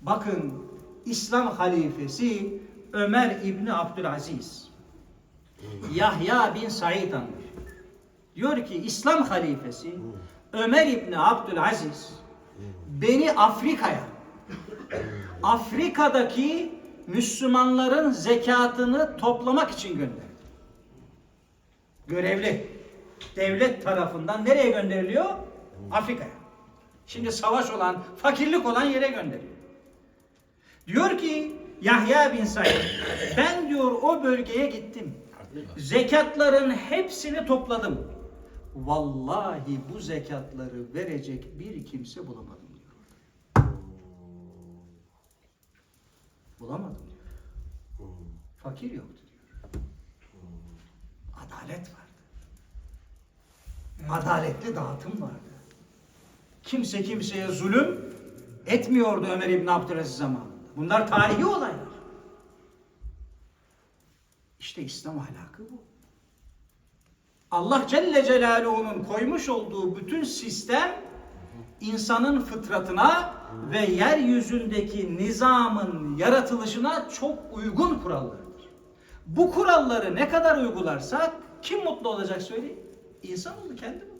Bakın İslam halifesi Ömer İbni Abdülaziz Yahya bin Said anlıyor. Diyor ki İslam halifesi Ömer İbni Abdülaziz beni Afrika'ya Afrika'daki Müslümanların zekatını toplamak için gönderdi. Görevli. Devlet tarafından nereye gönderiliyor? Afrika'ya. Şimdi savaş olan, fakirlik olan yere gönderiliyor. Diyor ki Yahya bin Said ben diyor o bölgeye gittim. Zekatların hepsini topladım. Vallahi bu zekatları verecek bir kimse bulamadım diyor. Bulamadım diyor. Fakir yoktu diyor. Adalet vardı. Adaletli dağıtım vardı. Kimse kimseye zulüm etmiyordu Ömer İbni Abdülaziz zamanında. Bunlar tarihi olaylar. İşte İslam ahlakı bu. Allah Celle Celaluhu'nun koymuş olduğu bütün sistem insanın fıtratına ve yeryüzündeki nizamın yaratılışına çok uygun kurallardır. Bu kuralları ne kadar uygularsak kim mutlu olacak söyleyin? İnsanoğlu kendi